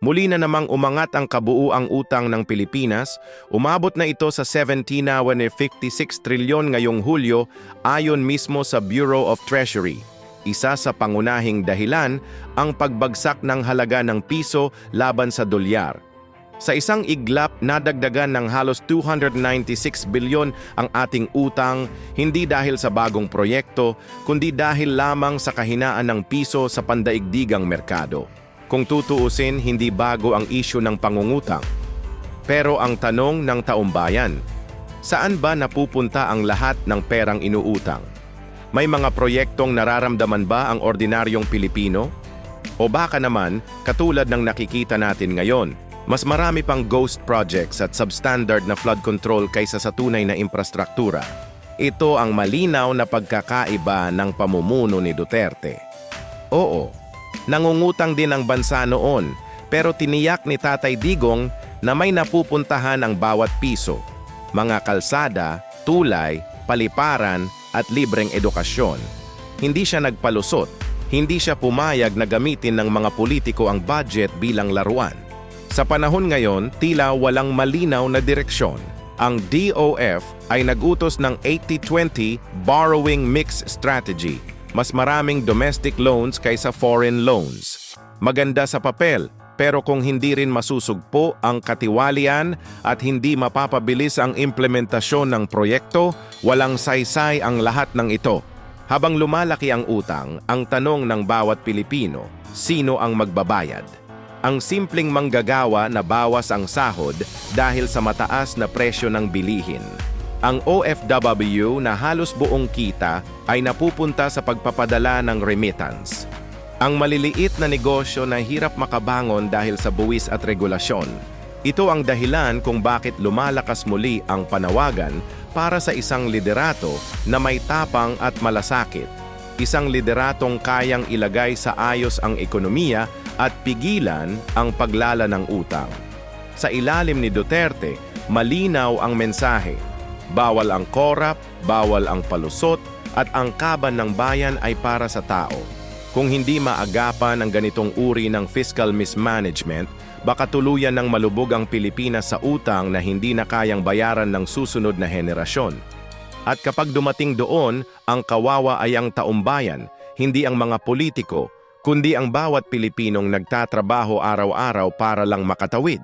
Muli na namang umangat ang kabuuang utang ng Pilipinas, umabot na ito sa 17.56 trilyon ngayong Hulyo ayon mismo sa Bureau of Treasury. Isa sa pangunahing dahilan ang pagbagsak ng halaga ng piso laban sa dolyar. Sa isang iglap, nadagdagan ng halos 296 bilyon ang ating utang hindi dahil sa bagong proyekto, kundi dahil lamang sa kahinaan ng piso sa pandaigdigang merkado. Kung tutuusin, hindi bago ang isyu ng pangungutang. Pero ang tanong ng taumbayan, saan ba napupunta ang lahat ng perang inuutang? May mga proyektong nararamdaman ba ang ordinaryong Pilipino? O baka naman, katulad ng nakikita natin ngayon, mas marami pang ghost projects at substandard na flood control kaysa sa tunay na infrastruktura. Ito ang malinaw na pagkakaiba ng pamumuno ni Duterte. Oo, nangungutang din ang bansa noon, pero tiniyak ni Tatay Digong na may napupuntahan ang bawat piso. Mga kalsada, tulay, paliparan at libreng edukasyon. Hindi siya nagpalusot, hindi siya pumayag na gamitin ng mga politiko ang budget bilang laruan. Sa panahon ngayon, tila walang malinaw na direksyon. Ang DOF ay nagutos ng 80-20 borrowing mix strategy. Mas maraming domestic loans kaysa foreign loans. Maganda sa papel, pero kung hindi rin masusugpo ang katiwalian at hindi mapapabilis ang implementasyon ng proyekto, walang saysay ang lahat ng ito. Habang lumalaki ang utang, ang tanong ng bawat Pilipino, sino ang magbabayad? Ang simpleng manggagawa na bawas ang sahod dahil sa mataas na presyo ng bilihin. Ang OFW na halos buong kita ay napupunta sa pagpapadala ng remittance. Ang maliliit na negosyo na hirap makabangon dahil sa buwis at regulasyon. Ito ang dahilan kung bakit lumalakas muli ang panawagan para sa isang liderato na may tapang at malasakit. Isang lideratong kayang ilagay sa ayos ang ekonomiya at pigilan ang paglala ng utang. Sa ilalim ni Duterte, malinaw ang mensahe. Bawal ang korap, bawal ang palusot, at ang kaban ng bayan ay para sa tao. Kung hindi maagapan ang ganitong uri ng fiscal mismanagement, baka tuluyan ng malubog ang Pilipinas sa utang na hindi na kayang bayaran ng susunod na henerasyon. At kapag dumating doon, ang kawawa ay ang taumbayan, hindi ang mga politiko, kundi ang bawat Pilipinong nagtatrabaho araw-araw para lang makatawid.